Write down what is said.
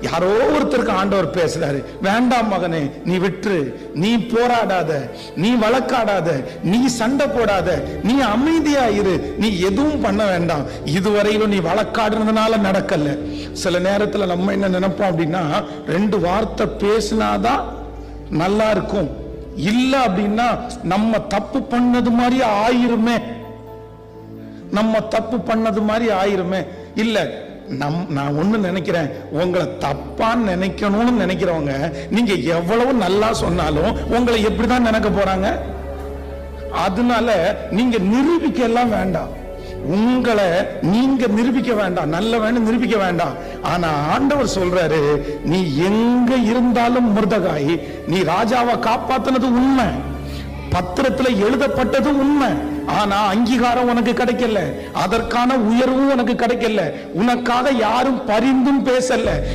யாரோ ஒருத்தருக்கு ஆண்டவர் பேசுறாரு. வேண்டாம் மகனே நீ விட்டுரு. நீ போராடாத. நீ வழக்காடாத. நீ சண்டை போடாத. நீ அமைதியா இரு நீ எதுவும் பண்ண வேண்டாம். இதுவரையிலும் நீ வழக்காடுறதுனால நடக்கல. சில நேரத்துல நம்ம என்ன நினைப்போம் அப்படின்னா ரெண்டு வார்த்தை பேசினாதான் நல்லா இருக்கும். இல்ல அப்படின்னா நம்ம தப்பு பண்ணது மாதிரி ஆயிருமே. நம்ம தப்பு பண்ணது மாதிரி ஆயிருமே. இல்ல நம் நான் ஒன்று நினைக்கிறேன். உங்களை தப்பான்னு நினைக்கணும்னு நினைக்கிறவங்க நீங்க எவ்வளவு நல்லா சொன்னாலும் உங்களை எப்படி தான் நினைக்க போறாங்க? அதனால நீங்க நிரூபிக்க எல்லாம் வேண்டாம். உங்களை நீங்க நிரூபிக்க வேண்டாம். நல்ல வேணும் நிரூபிக்க வேண்டாம். ஆனா ஆண்டவர் சொல்றாரு நீ எங்க இருந்தாலும் முருதகாய் நீ ராஜாவை காப்பாத்தினது உண்மை. பத்திரத்துல எழுதப்பட்டது உண்மை. ஆனா அங்கீகாரம் உனக்கு கிடைக்கல. அதற்கான உயர்வும் உனக்கு கிடைக்கல. உனக்காக யாரும் பரிந்தும் பேசல.